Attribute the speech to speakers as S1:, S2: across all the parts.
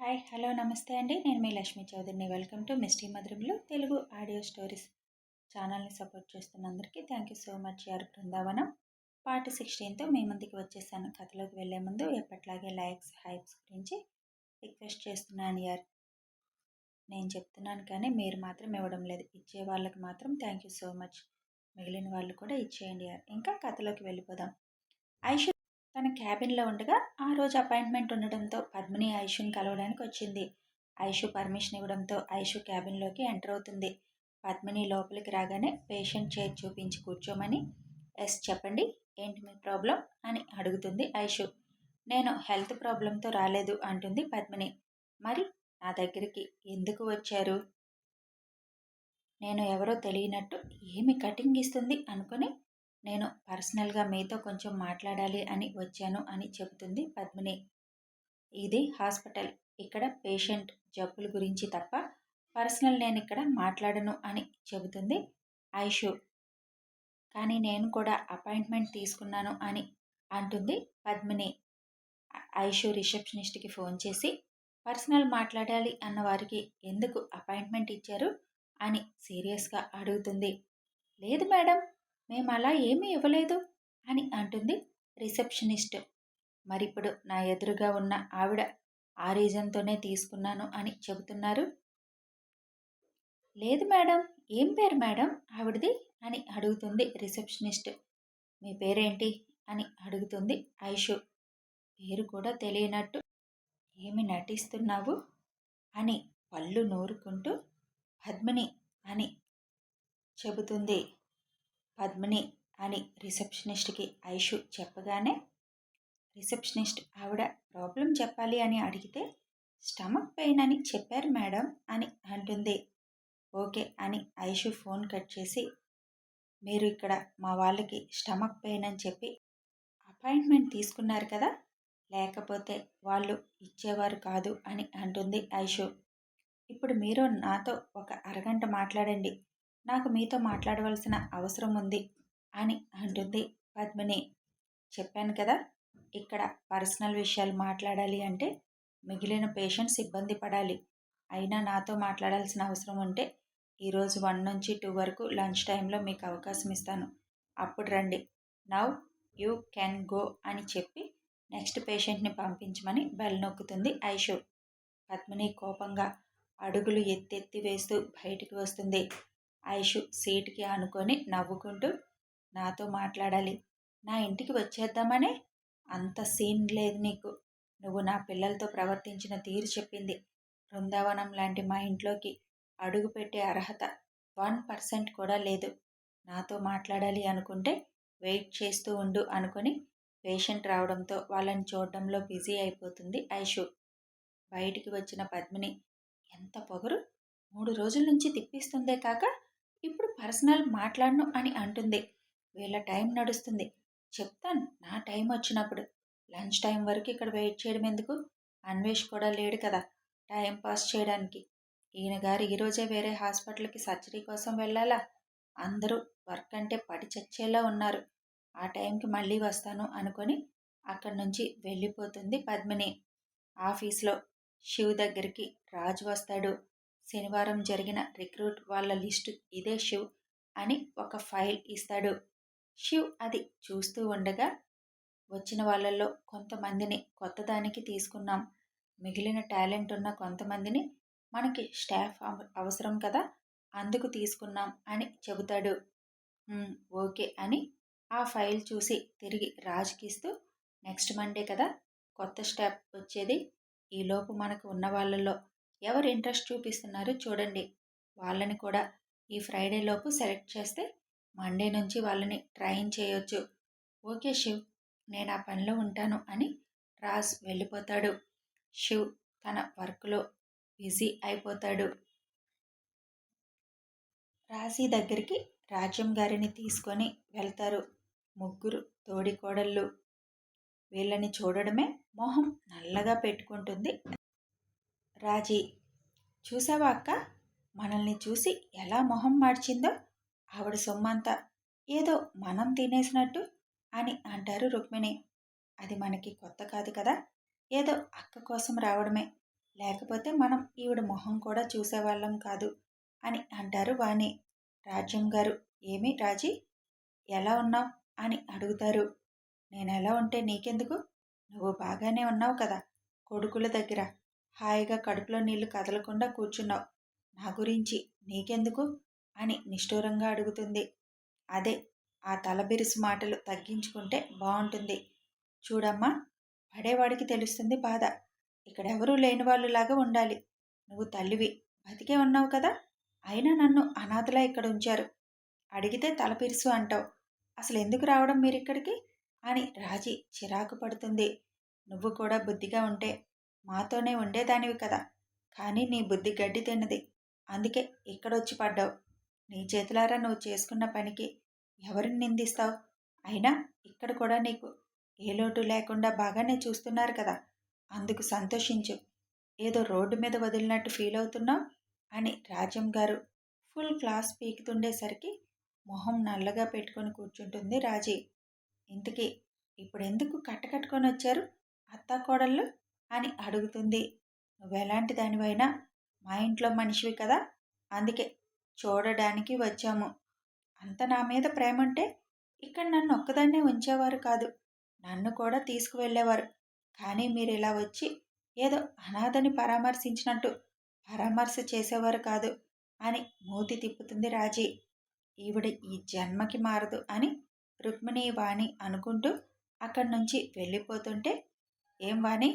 S1: Hi hello నమస్తే అండి. నేను మీ లక్ష్మీ చౌదరిని. వెల్కమ్ టు మిస్టీ మధురంలో తెలుగు ఆడియో స్టోరీస్ ఛానల్ని సపోర్ట్ చేస్తున్న అందరికీ థ్యాంక్ యూ సో మచ్. యార్ బృందావనం పార్ట్ సిక్స్టీన్తో మీ ముందుకి వచ్చేసాను. కథలోకి వెళ్ళే ముందు ఎప్పట్లాగే లైక్స్ హైప్స్ గురించి రిక్వెస్ట్ చేస్తున్నాను యార్. నేను చెప్తున్నాను కానీ మీరు మాత్రం ఇవ్వడం లేదు. ఇచ్చే వాళ్ళకి మాత్రం థ్యాంక్ యూ సో మచ్. మిగిలిన వాళ్ళు కూడా ఇచ్చేయండి యార్. ఇంకా కథలోకి వెళ్ళిపోదాం. ఐషు తన క్యాబిన్లో ఉండగా ఆ రోజు అపాయింట్మెంట్ ఉండడంతో పద్మిని ఐషుని కలవడానికి వచ్చింది. ఐషు పర్మిషన్ ఇవ్వడంతో ఐషు క్యాబిన్లోకి ఎంటర్ అవుతుంది. పద్మిని లోపలికి రాగానే పేషెంట్ చైర్ చూపించి కూర్చోమని ఎస్ చెప్పండి. ఏంటి మీ ప్రాబ్లం? అని అడుగుతుంది ఐషు. నేను హెల్త్ ప్రాబ్లంతో రాలేదు అంటుంది పద్మిని. మరి నా దగ్గరికి ఎందుకు వచ్చారు? నేను ఎవరో తెలియనట్టు ఏమి కటింగ్ ఇస్తుంది అనుకుని నేను పర్సనల్గా మీతో కొంచెం మాట్లాడాలి అని వచ్చాను అని చెబుతుంది పద్మిని. ఇది హాస్పిటల్. ఇక్కడ పేషెంట్ జబ్బుల గురించి తప్ప పర్సనల్ నేను ఇక్కడ మాట్లాడను అని చెబుతుంది ఐషు. కానీ నేను కూడా అపాయింట్మెంట్ తీసుకున్నాను అని అంటుంది పద్మిని. ఐషు రిసెప్షనిస్ట్కి ఫోన్ చేసి పర్సనల్ మాట్లాడాలి అన్న వారికి ఎందుకు అపాయింట్మెంట్ ఇచ్చారు అని సీరియస్గా అడుగుతుంది. లేదు మేడం మేము అలా ఏమీ ఇవ్వలేదు అని అంటుంది రిసెప్షనిస్ట్. మరిప్పుడు నా ఎదురుగా ఉన్న ఆవిడ ఆ రీజన్తోనే తీసుకున్నాను అని చెబుతున్నారు. లేదు మేడం ఏం పేరు మేడం ఆవిడది అని అడుగుతుంది రిసెప్షనిస్ట్. మీ పేరేంటి అని అడుగుతుంది ఐషు. పేరు కూడా తెలియనట్టు ఏమి నటిస్తున్నావు? అని పళ్ళు నూరుకుంటూ పద్మిని అని చెబుతుంది పద్మిని అని రిసెప్షనిస్ట్కి ఐషు చెప్పగానే రిసెప్షనిస్ట్ ఆవిడ ప్రాబ్లం చెప్పాలి అని అడిగితే స్టమక్ పెయిన్ అని చెప్పారు మేడం అని అంటుంది. ఓకే అని ఐషు ఫోన్ కట్ చేసి మీరు ఇక్కడ మా వాళ్ళకి స్టమక్ పెయిన్ అని చెప్పి అపాయింట్మెంట్ తీసుకున్నారు కదా లేకపోతే వాళ్ళు ఇచ్చేవారు కాదు అని అంటుంది ఐషు. ఇప్పుడు మీరు నాతో ఒక అరగంట మాట్లాడండి నాకు మీతో మాట్లాడవలసిన అవసరం ఉంది అని అంటుంది పద్మిని. చెప్పాను కదా ఇక్కడ పర్సనల్ విషయాలు మాట్లాడాలి అంటే మిగిలిన పేషెంట్స్ ఇబ్బంది పడాలి. అయినా నాతో మాట్లాడాల్సిన అవసరం ఉంటే ఈరోజు వన్ నుంచి టూ వరకు లంచ్ టైంలో మీకు అవకాశం ఇస్తాను. అప్పుడు రండి. నవ్ యూ క్యాన్ గో అని చెప్పి నెక్స్ట్ పేషెంట్ని పంపించమని బెల్ నొక్కుతుంది ఐషు. పద్మిని కోపంగా అడుగులు ఎత్తెత్తి వేస్తూ బయటికి వస్తుంది. ఐషు సీట్కి అనుకొని నవ్వుకుంటూ నాతో మాట్లాడాలి. నా ఇంటికి వచ్చేద్దామనే అంత సీన్ లేదు నీకు. నువ్వు నా పిల్లలతో ప్రవర్తించిన తీరు చెప్పింది. బృందావనం లాంటి మా ఇంట్లోకి అడుగుపెట్టే అర్హత వన్ పర్సెంట్ కూడా లేదు. నాతో మాట్లాడాలి అనుకుంటే వెయిట్ చేస్తూ ఉండు అనుకుని పేషెంట్ రావడంతో వాళ్ళని చూడడంలో బిజీ అయిపోతుంది ఐషు. బయటికి వచ్చిన పద్మిని ఎంత పొగరు? మూడు రోజుల నుంచి తిప్పిస్తుందే కాక ఇప్పుడు పర్సనల్ మాట్లాడను అని అంటుంది. వీళ్ళ టైం నడుస్తుంది. చెప్తాను నా టైం వచ్చినప్పుడు. లంచ్ టైం వరకు ఇక్కడ వెయిట్ చేయడం ఎందుకు? అన్వేష్ కూడా లేడు కదా టైం పాస్ చేయడానికి. ఈయన గారు ఈరోజే వేరే హాస్పిటల్కి సర్జరీ కోసం వెళ్ళాలా? అందరూ వర్క్ అంటే పడి చచ్చేలా ఉన్నారు. ఆ టైంకి మళ్ళీ వస్తాను అనుకొని అక్కడి నుంచి వెళ్ళిపోతుంది పద్మిని. ఆఫీస్లో శివ్ దగ్గరికి రాజు వస్తాడు. శనివారం జరిగిన రిక్రూట్ వాళ్ళ లిస్టు ఇదే శివ్ అని ఒక ఫైల్ ఇస్తాడు. శివ్ అది చూస్తూ ఉండగా వచ్చిన వాళ్ళల్లో కొంతమందిని కొత్తదానికి తీసుకున్నాం. మిగిలిన టాలెంట్ ఉన్న కొంతమందిని మనకి స్టాఫ్ అవసరం కదా అందుకు తీసుకున్నాం అని చెబుతాడు. ఓకే అని ఆ ఫైల్ చూసి తిరిగి రాజుకిస్తూ నెక్స్ట్ మండే కదా కొత్త స్టాఫ్ వచ్చేది. ఈలోపు మనకు ఉన్న వాళ్ళల్లో ఎవరు ఇంట్రెస్ట్ చూపిస్తున్నారో చూడండి. వాళ్ళని కూడా ఈ ఫ్రైడే లోపు సెలెక్ట్ చేస్తే మండే నుంచి వాళ్ళని ట్రైన్ చేయొచ్చు. ఓకే శివ్ నేను ఆ పనిలో ఉంటాను అని రాజ్ వెళ్ళిపోతాడు. శివ్ తన వర్క్లో బిజీ అయిపోతాడు. రాశి దగ్గరికి రాజ్యం గారిని తీసుకొని వెళ్తారు ముగ్గురు తోడి కోడళ్ళు వీళ్ళని చూడడమే మొహం నల్లగా పెట్టుకుంటుంది రాజీ చూసావా అక్క? మనల్ని చూసి ఎలా మొహం మార్చిందో? ఆవిడ సొమ్మంతా. ఏదో మనం తినేసినట్టు అని అంటారు రుక్మిణి. అది మనకి కొత్త కాదు కదా? ఏదో అక్క కోసం రావడమే. లేకపోతే మనం ఈవిడ మొహం కూడా చూసేవాళ్ళం కాదు అని అంటారు వాణి. రాజ్యం గారు ఏమి రాజీ? ఎలా ఉన్నావు? అని అడుగుతారు. నేను ఎలా ఉంటే నీకెందుకు? నువ్వు బాగానే ఉన్నావు కదా కొడుకుల దగ్గర. హాయిగా కడుపులో నీళ్ళు కదలకుండా కూర్చున్నావు. నా గురించి నీకెందుకు? అని నిష్ఠూరంగా అడుగుతుంది. అదే ఆ తలబిరుసు మాటలు తగ్గించుకుంటే బాగుంటుంది చూడమ్మా పడేవాడికి తెలుస్తుంది బాధ. ఇక్కడెవరూ లేని వాళ్ళులాగా ఉండాలి. నువ్వు తల్లివి బతికే ఉన్నావు కదా? అయినా నన్ను అనాథలా ఇక్కడ ఉంచారు. అడిగితే తలపిరుసు అంటావు. అసలు ఎందుకు రావడం మీరిక్కడికి? అని రాజీ చిరాకు పడుతుంది. నువ్వు కూడా బుద్ధిగా ఉంటే మాతోనే ఉండేదానివి కదా. కానీ నీ బుద్ధి గడ్డి తిన్నది. అందుకే ఇక్కడొచ్చి పడ్డావు. నీ చేతులారా నువ్వు చేసుకున్న పనికి ఎవరిని నిందిస్తావు? అయినా ఇక్కడ కూడా నీకు ఏ లోటు లేకుండా బాగానే చూస్తున్నారు కదా. అందుకు సంతోషించు. ఏదో రోడ్డు మీద వదిలినట్టు ఫీల్ అవుతున్నావు? అని రాజ్యం గారు ఫుల్ క్లాస్ పీకుతుండేసరికి మొహం నల్లగా పెట్టుకొని కూర్చుంటుంది రాజీ. ఇంతకీ ఇప్పుడు ఎందుకు కట్టకట్టుకొని వచ్చారు? అత్తాకోడళ్ళు? అని అడుగుతుంది. నువ్వెలాంటి దానివైనా? మా ఇంట్లో మనిషివి కదా! అందుకే చూడడానికి వచ్చాము. అంత నా మీద ప్రేమ అంటే ఇక్కడ నన్ను ఒక్కదాన్నే ఉంచేవారు కాదు. నన్ను కూడా తీసుకువెళ్ళేవారు. కానీ మీరు ఇలా వచ్చి ఏదో అనాథని పరామర్శించినట్టు పరామర్శ చేసేవారు కాదు అని మూతి తిప్పుతుంది రాజీ. ఈవిడ ఈ జన్మకి మారదు అని రుక్మిణి వాణి అనుకుంటూ అక్కడి నుంచి వెళ్ళిపోతుంటే ఏం వాణి?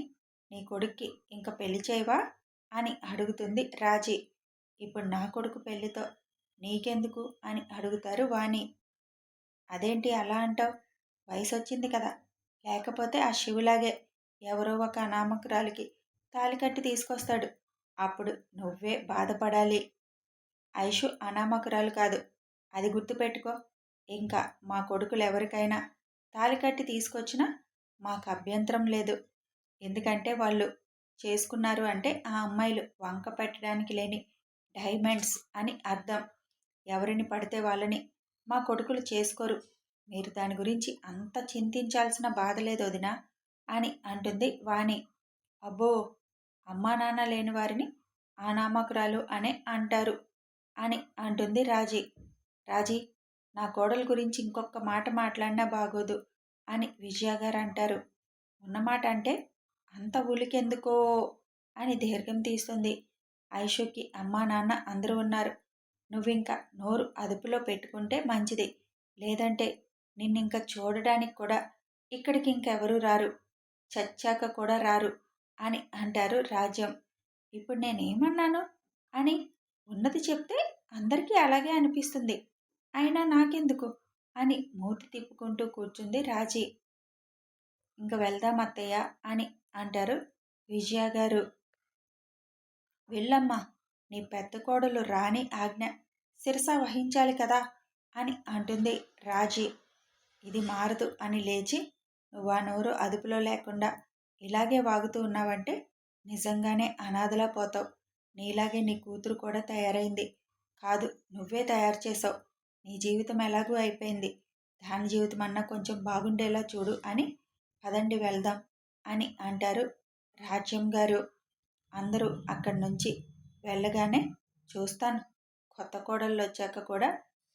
S1: నీ కొడుక్కి ఇంకా పెళ్ళి చేయవా? అని అడుగుతుంది రాజీ. ఇప్పుడు నా కొడుకు పెళ్ళితో నీకెందుకు? అని అడుగుతారు వాణి. అదేంటి అలా అంటావు? వయసు వచ్చింది కదా. లేకపోతే ఆ శివులాగే ఎవరో ఒక అనామకురాలికి తాలి కట్టి తీసుకొస్తాడు. అప్పుడు నువ్వే బాధపడాలి. ఐషు అనామకురాలు కాదు. అది గుర్తుపెట్టుకో. ఇంకా మా కొడుకులు ఎవరికైనా తాలి కట్టి తీసుకొచ్చినా మాకు అభ్యంతరం లేదు. ఎందుకంటే వాళ్ళు చేసుకున్నారు అంటే ఆ అమ్మాయిలు వంక పెట్టడానికి లేని డైమండ్స్ అని అర్థం. ఎవరిని పడితే వాళ్ళని మా కొడుకులు చేసుకోరు. మీరు దాని గురించి అంత చింతించాల్సిన బాధ లేదు వదినా అని అంటుంది వాణి. అబ్బో! అమ్మా నాన్న లేని వారిని ఆ నామకురాలు అనే అంటారు అని అంటుంది రాజీ. రాజీ నా కోడల గురించి ఇంకొక మాట మాట్లాడినా బాగోదు అని విజయ గారు అంటారు. ఉన్నమాట అంటే అంత ఉలికెందుకో అని దీర్ఘం తీస్తుంది. ఐషుకి అమ్మా నాన్న అందరూ ఉన్నారు. నువ్వింక నోరు అదుపులో పెట్టుకుంటే మంచిది. లేదంటే నిన్నింక చూడడానికి కూడా ఇక్కడికి ఇంకెవరూ రారు. చచ్చాక కూడా రారు అని అంటారు రాజ్యం. ఇప్పుడు నేనేమన్నాను? అని ఉన్నది చెప్తే అందరికీ అలాగే అనిపిస్తుంది. అయినా నాకెందుకు? అని మూతి తిప్పుకుంటూ కూర్చుంది రాజీ. ఇంక వెళ్దాం అత్తయ్య అని అంటారు విజయ గారు. వెళ్ళమ్మా నీ పెద్ద కోడలు రాణి ఆజ్ఞ శిరస వహించాలి కదా అని అంటుంది రాజీ. ఇది మారదు అని లేచి నువ్వు ఆ నోరు అదుపులో లేకుండా ఇలాగే వాగుతూ ఉన్నావంటే నిజంగానే అనాథలా పోతావు. నీలాగే నీ కూతురు కూడా తయారైంది. కాదు నువ్వే తయారు చేసావు. నీ జీవితం ఎలాగూ అయిపోయింది. దాని జీవితం అన్నా కొంచెం బాగుండేలా చూడు అని పదండి వెళ్దాం. అని అంటారు రాజ్యం గారు. అందరూ అక్కడి నుంచి వెళ్ళగానే చూస్తాను. కొత్త కోడళ్ళు వచ్చాక కూడా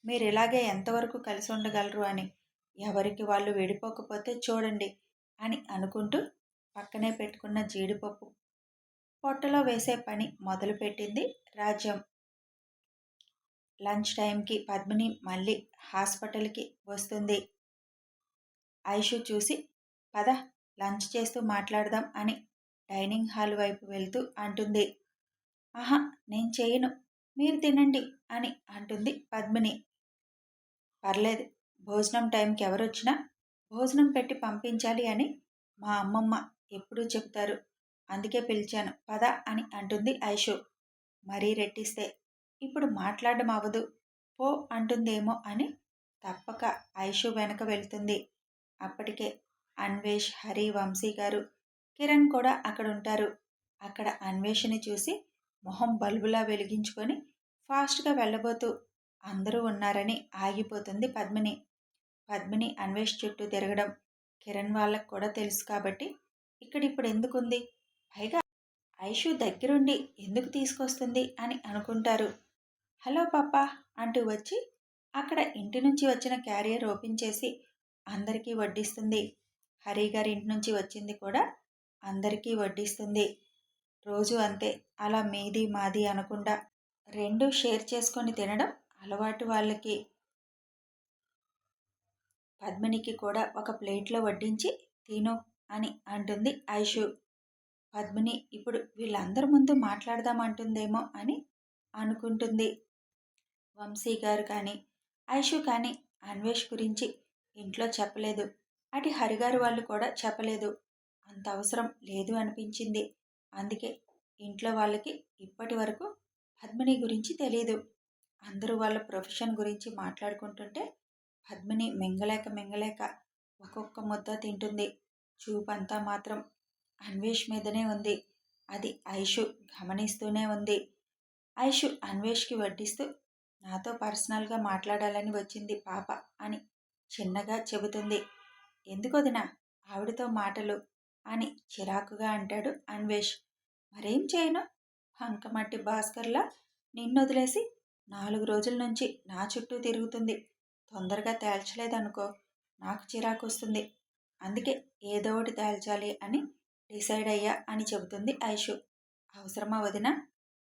S1: మీరు ఇలాగే ఎంతవరకు కలిసి ఉండగలరు అని. ఎవరికి వాళ్ళు విడిపోకపోతే చూడండి అని అనుకుంటూ పక్కనే పెట్టుకున్న జీడిపప్పు పొట్టలో వేసే పని మొదలుపెట్టింది రాజ్యం. లంచ్ టైంకి పద్మిని మళ్ళీ హాస్పిటల్కి వస్తుంది. ఐషు చూసి పద లంచ్ చేస్తూ మాట్లాడదాం అని డైనింగ్ హాల్ వైపు వెళ్తూ అంటుంది. ఆహా నేను చేయను. మీరు తినండి అని అంటుంది పద్మిని. పర్లేదు. భోజనం టైంకి ఎవరొచ్చినా భోజనం పెట్టి పంపించాలి అని మా అమ్మమ్మ ఎప్పుడూ చెప్తారు. అందుకే పిలిచాను. పద అని అంటుంది ఐషు. మరీ రెట్టిస్తే. ఇప్పుడు మాట్లాడడం అవ్వదు. పో అంటుందేమో అని తప్పక ఐషు వెనక వెళ్తుంది. అప్పటికే అన్వేష్ హరి వంశీ గారు. కిరణ్ కూడా అక్కడ ఉంటారు అక్కడ అన్వేషని చూసి మొహం బల్బులా వెలిగించుకొని ఫాస్ట్గా వెళ్ళబోతూ అందరూ ఉన్నారని ఆగిపోతుంది పద్మిని. పద్మిని అన్వేష్ చుట్టూ తిరగడం కిరణ్ వాళ్ళకు కూడా తెలుసు కాబట్టి ఇక్కడ ఇప్పుడు ఎందుకుంది? పైగా ఐషు దగ్గరుండి ఎందుకు తీసుకొస్తుంది అని అనుకుంటారు. హలో పాపా అంటూ వచ్చి అక్కడ ఇంటి నుంచి వచ్చిన క్యారియర్ ఓపెన్ చేసి అందరికీ వడ్డిస్తుంది. హరి గారి ఇంటి నుంచి వచ్చింది కూడా అందరికీ వడ్డిస్తుంది. రోజు అంతే. అలా మీది మాది అనకుండా రెండు షేర్ చేసుకొని తినడం అలవాటు వాళ్ళకి. పద్మినికి కూడా ఒక ప్లేట్లో వడ్డించి తిను అని అంటుంది ఐషు. పద్మిని ఇప్పుడు వీళ్ళందరి ముందు మాట్లాడదామంటుందేమో అని అనుకుంటుంది. వంశీ గారు కానీ ఐషు కానీ అన్వేష్ గురించి ఇంట్లో చెప్పలేదు. అటు హరిగారు వాళ్ళు కూడా చెప్పలేదు. అంత అవసరం లేదు అనిపించింది. అందుకే ఇంట్లో వాళ్ళకి ఇప్పటి వరకు పద్మిని గురించి తెలియదు అందరూ వాళ్ళ ప్రొఫెషన్ గురించి మాట్లాడుకుంటుంటే పద్మిని మింగలేక మింగలేక ఒక్కొక్క ముద్ద తింటుంది. చూపంతా మాత్రం అన్వేష్ మీదనే ఉంది. అది ఐషు గమనిస్తూనే ఉంది. ఐషు అన్వేష్కి వడ్డిస్తూ నాతో పర్సనల్గా మాట్లాడాలని వచ్చింది పాప అని చిన్నగా చెబుతుంది. ఎందుకొదినా? ఆవిడతో మాటలు అని చిరాకుగా అంటాడు అన్వేష్. మరేం చేయను? హంకమట్టి భాస్కర్లా? నిన్నొదిలేసి నాలుగు రోజుల నుంచి నా చుట్టూ తిరుగుతుంది. తొందరగా తేల్చలేదనుకో నాకు చిరాకు వస్తుంది అందుకే ఏదో ఒకటి తేల్చాలి అని డిసైడ్ అయ్యా అని చెబుతుంది ఐషు. అవసరమా వదిన?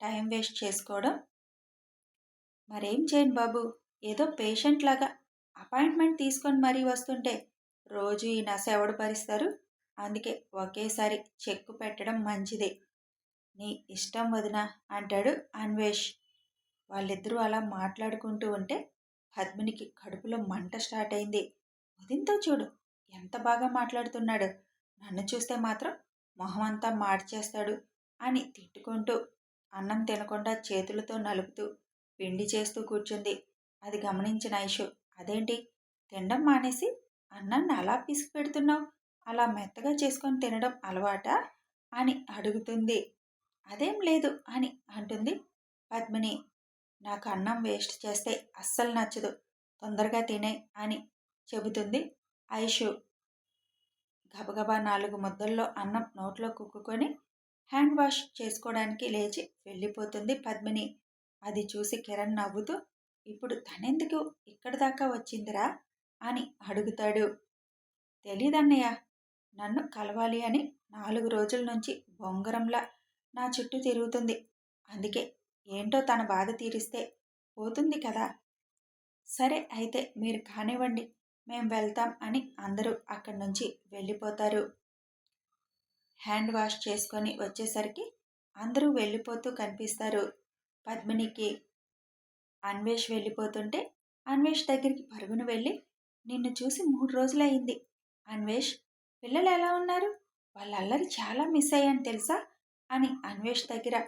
S1: టైం వేస్ట్ చేసుకోవడం? మరేం చేయను బాబు? ఏదో పేషెంట్ లాగా అపాయింట్మెంట్ తీసుకొని మరీ వస్తుంటే రోజు ఈ నశ ఎవడు భరిస్తారు? అందుకే ఒకేసారి చెక్కు పెట్టడం మంచిది. నీ ఇష్టం వదిన అంటాడు అన్వేష్. వాళ్ళిద్దరూ అలా మాట్లాడుకుంటూ ఉంటే పద్మినికి కడుపులో మంట స్టార్ట్ అయింది. వదినతో చూడు ఎంత బాగా మాట్లాడుతున్నాడు. నన్ను చూస్తే మాత్రం మొహం అంతా మార్చేస్తాడు అని తిట్టుకుంటూ అన్నం తినకుండా చేతులతో నలుపుతూ పిండి చేస్తూ కూర్చుంది. అది గమనించిన ఐషు అదేంటి? తినడం మానేసి అన్నాన్ని అలా పిసికి పెడుతున్నావు? అలా మెత్తగా చేసుకొని తినడం అలవాటా? అని అడుగుతుంది. అదేం లేదు అని అంటుంది పద్మిని. నాకు అన్నం వేస్ట్ చేస్తే అస్సలు నచ్చదు. తొందరగా తినే అని చెబుతుంది ఐషు గబగబా నాలుగు ముద్దల్లో అన్నం నోట్లో కుక్కుకొని హ్యాండ్ వాష్ చేసుకోవడానికి లేచి వెళ్ళిపోతుంది పద్మిని. అది చూసి కిరణ్ నవ్వుతూ ఇప్పుడు తనెందుకు? ఇక్కడి దాకా వచ్చిందిరా? అని అడుగుతాడు. తెలీదన్నయ్య నన్ను కలవాలి అని నాలుగు రోజుల నుంచి బొంగరంలా నా చుట్టూ తిరుగుతుంది. అందుకే ఏంటో తన బాధ తీరిస్తే పోతుంది కదా. సరే అయితే మీరు కానివ్వండి మేం వెళ్తాం అని అందరూ అక్కడి నుంచి వెళ్ళిపోతారు. హ్యాండ్ వాష్ చేసుకొని వచ్చేసరికి అందరూ వెళ్ళిపోతూ కనిపిస్తారు. పద్మినికి అన్వేష్ వెళ్ళిపోతుంటే అన్వేష్ దగ్గరికి పరుగును వెళ్ళి నిన్ను చూసి మూడు రోజులయ్యింది. అన్వేష్ పిల్లలు ఎలా ఉన్నారు? వాళ్ళ అల్లరి చాలా మిస్ అయ్యాను తెలుసా? అని అన్వేష్ దగ్గర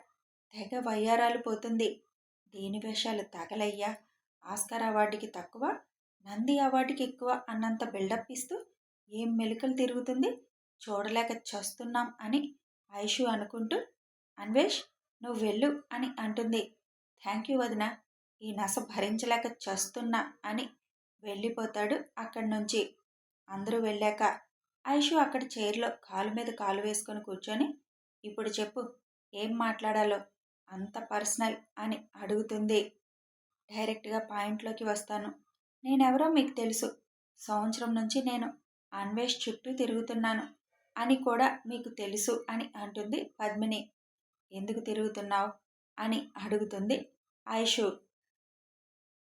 S1: తెగ వయ్యారాలు పోతుంది. దేని వేషాలు తగలయ్యా? ఆస్కార్ అవార్డుకి తక్కువ నంది అవార్డుకి ఎక్కువ అన్నంత బిల్డప్ ఇస్తూ ఏం మెలుకలు తిరుగుతుంది? చూడలేక చస్తున్నాం అని ఐషు అనుకుంటూ అన్వేష్ నువ్వు వెళ్ళు అని అంటుంది. థ్యాంక్ యూ వదిన ఈ నస భరించలేక చస్తున్నా అని వెళ్ళిపోతాడు అక్కడి నుంచి. అందరూ వెళ్ళాక ఐషు అక్కడ చైర్లో కాలు మీద కాలు వేసుకొని కూర్చొని ఇప్పుడు చెప్పు ఏం మాట్లాడాలో? అంత పర్సనల్ అని అడుగుతుంది. డైరెక్ట్గా పాయింట్లోకి వస్తాను. నేనెవరో మీకు తెలుసు. సంవత్సరం నుంచి నేను అన్వేష్ చుట్టూ తిరుగుతున్నాను అని కూడా మీకు తెలుసు అని అంటుంది పద్మిని. ఎందుకు తిరుగుతున్నావు? అని అడుగుతుంది ఐషు.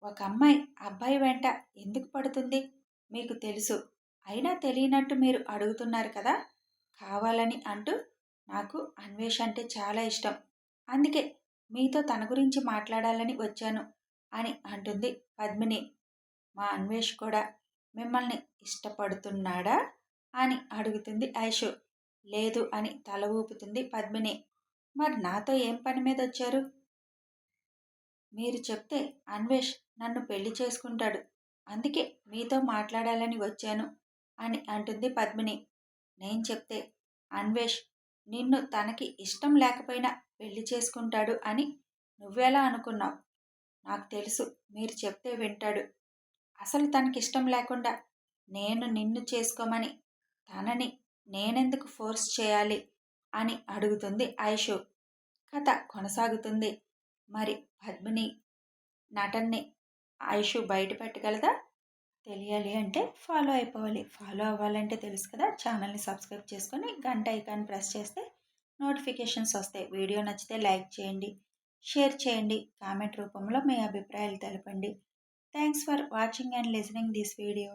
S1: ఒక అమ్మాయి అబ్బాయి వెంట ఎందుకు పడుతుంది? మీకు తెలుసు. అయినా తెలియనట్టు మీరు అడుగుతున్నారు కదా? కావాలని అంటూ నాకు అన్వేష్ అంటే చాలా ఇష్టం. అందుకే మీతో తన గురించి మాట్లాడాలని వచ్చాను అని అంటుంది పద్మిని. మా అన్వేష్ కూడా మిమ్మల్ని ఇష్టపడుతున్నాడా? అని అడుగుతుంది ఐషు. లేదు అని తల ఊపుతుంది పద్మిని. మరి నాతో ఏం పని మీద వచ్చారు? మీరు చెప్తే అన్వేష్ నన్ను పెళ్ళి చేసుకుంటాడు. అందుకే మీతో మాట్లాడాలని వచ్చాను అని అంటుంది పద్మిని. నేను చెప్తే అన్వేష్ నిన్ను తనకి ఇష్టం లేకపోయినా పెళ్ళి చేసుకుంటాడు అని నువ్వెలా అనుకున్నావు? నాకు తెలుసు మీరు చెప్తే వింటాడు. అసలు తనకి ఇష్టం లేకుండా నేను నిన్ను చేసుకోమని తనని నేనెందుకు ఫోర్స్ చేయాలి అని అడుగుతుంది ఐషు. కథ కొనసాగుతుంది. మరి పద్మిని నటన్ని ఐషు బయట పెట్టగలదా? తెలియాలి అంటే ఫాలో అయిపోవాలి. ఫాలో అవ్వాలంటే తెలుసు కదా ఛానల్ని సబ్స్క్రైబ్ చేసుకొని గంట ఐకాన్ ప్రెస్ చేస్తే నోటిఫికేషన్స్ వస్తాయి. వీడియో నచ్చితే లైక్ చేయండి షేర్ చేయండి కామెంట్ రూపంలో మీ అభిప్రాయాలు తెలపండి. Thanks for watching and listening this video.